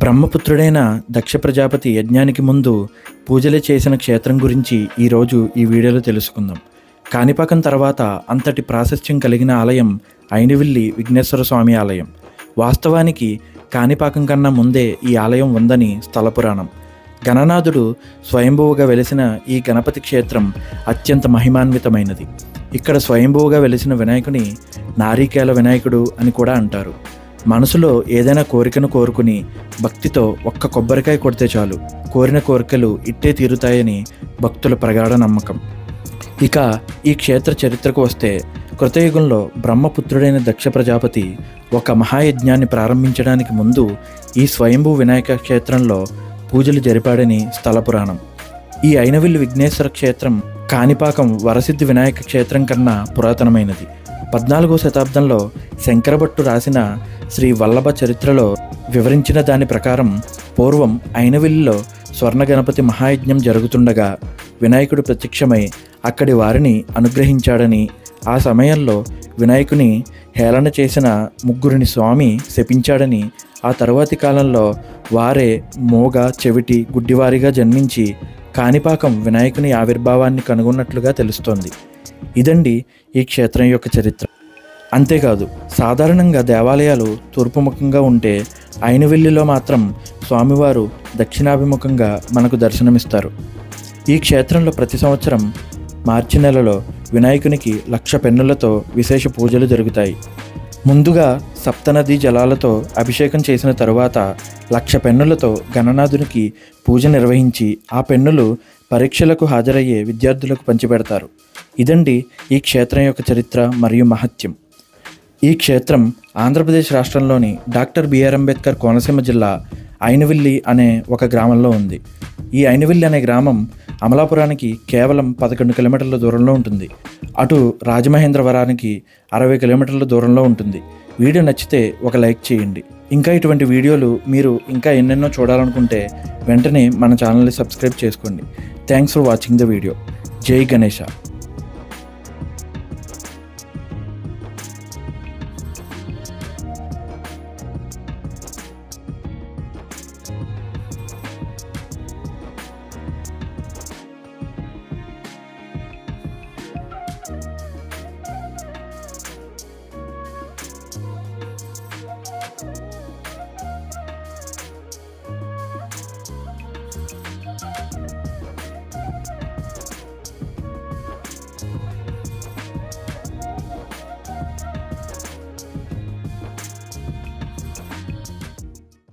బ్రహ్మపుత్రుడైన దక్ష ప్రజాపతి యజ్ఞానికి ముందు పూజలు చేసిన క్షేత్రం గురించి ఈరోజు ఈ వీడియోలో తెలుసుకుందాం. కాణిపాకం తర్వాత అంతటి ప్రాశస్త్యం కలిగిన ఆలయం ఐనవిల్లి విఘ్నేశ్వర స్వామి ఆలయం. వాస్తవానికి కాణిపాకం కన్నా ముందే ఈ ఆలయం ఉందని స్థల పురాణం గణనాథుడు స్వయంభువుగా వెలిసిన ఈ గణపతి క్షేత్రం అత్యంత మహిమాన్వితమైనది. ఇక్కడ స్వయంభువుగా వెలిసిన వినాయకుని నారీకేల వినాయకుడు అని కూడా అంటారు. మనసులో ఏదైనా కోరికను కోరుకుని భక్తితో ఒక్క కొబ్బరికాయ కొడితే చాలు. కోరిన కోరికలు ఇట్టే తీరుతాయని భక్తుల ప్రగాఢ నమ్మకం. ఇక ఈ క్షేత్ర చరిత్రకు వస్తే కృతయుగంలో బ్రహ్మపుత్రుడైన దక్ష ప్రజాపతి ఒక మహాయజ్ఞాన్ని ప్రారంభించడానికి ముందు ఈ స్వయంభూ వినాయక క్షేత్రంలో పూజలు జరిపాడని స్థల పురాణం. ఈ ఐనవిల్లు విఘ్నేశ్వర క్షేత్రం కాణిపాకం వరసిద్ధి వినాయక క్షేత్రం కన్నా పురాతనమైనది. పద్నాలుగో శతాబ్దంలో శంకరభట్టు రాసిన శ్రీ వల్లభ చరిత్రలో వివరించిన దాని ప్రకారం పూర్వం ఐనవిల్లిలో స్వర్ణ గణపతి మహాయజ్ఞం జరుగుతుండగా వినాయకుడు ప్రత్యక్షమై అక్కడి వారిని అనుగ్రహించాడని ఆ సమయంలో వినాయకుని హేళన చేసిన ముగ్గురిని స్వామి శపించాడని ఆ తరువాతి కాలంలో వారే మోగ చెవిటి గుడ్డివారిగా జన్మించి కాణిపాకం వినాయకుని ఆవిర్భావాన్ని కనుగొన్నట్లుగా తెలుస్తోంది. ఇదండి ఈ క్షేత్రం యొక్క చరిత్ర. అంతేకాదు సాధారణంగా దేవాలయాలు తూర్పుముఖంగా ఉంటే అయినవెల్లిలో మాత్రం స్వామివారు దక్షిణాభిముఖంగా మనకు దర్శనమిస్తారు. ఈ క్షేత్రంలో ప్రతి సంవత్సరం మార్చి నెలలో వినాయకునికి లక్ష పెన్నులతో విశేష పూజలు జరుగుతాయి. ముందుగా సప్తనది జలాలతో అభిషేకం చేసిన తరువాత లక్ష పెన్నులతో గణనాథునికి పూజ నిర్వహించి ఆ పెన్నులు పరీక్షలకు హాజరయ్యే విద్యార్థులకు పంచిపెడతారు. ఇదండి ఈ క్షేత్రం యొక్క చరిత్ర మరియు మహత్యం. ఈ క్షేత్రం ఆంధ్రప్రదేశ్ రాష్ట్రంలోని డాక్టర్ బిఆర్ అంబేద్కర్ కోనసీమ జిల్లా ఐనవిల్లి అనే ఒక గ్రామంలో ఉంది. ఈ ఐనవిల్లి అనే గ్రామం అమలాపురానికి కేవలం పదకొండు కిలోమీటర్ల దూరంలో ఉంటుంది. అటు రాజమహేంద్రవరానికి అరవై కిలోమీటర్ల దూరంలో ఉంటుంది. వీడియో నచ్చితే ఒక లైక్ చేయండి. ఇంకా ఇటువంటి వీడియోలు మీరు ఇంకా ఎన్నెన్నో చూడాలనుకుంటే వెంటనే మన ఛానల్ని సబ్స్క్రైబ్ చేసుకోండి. Thanks for watching the video. Jai Ganesha.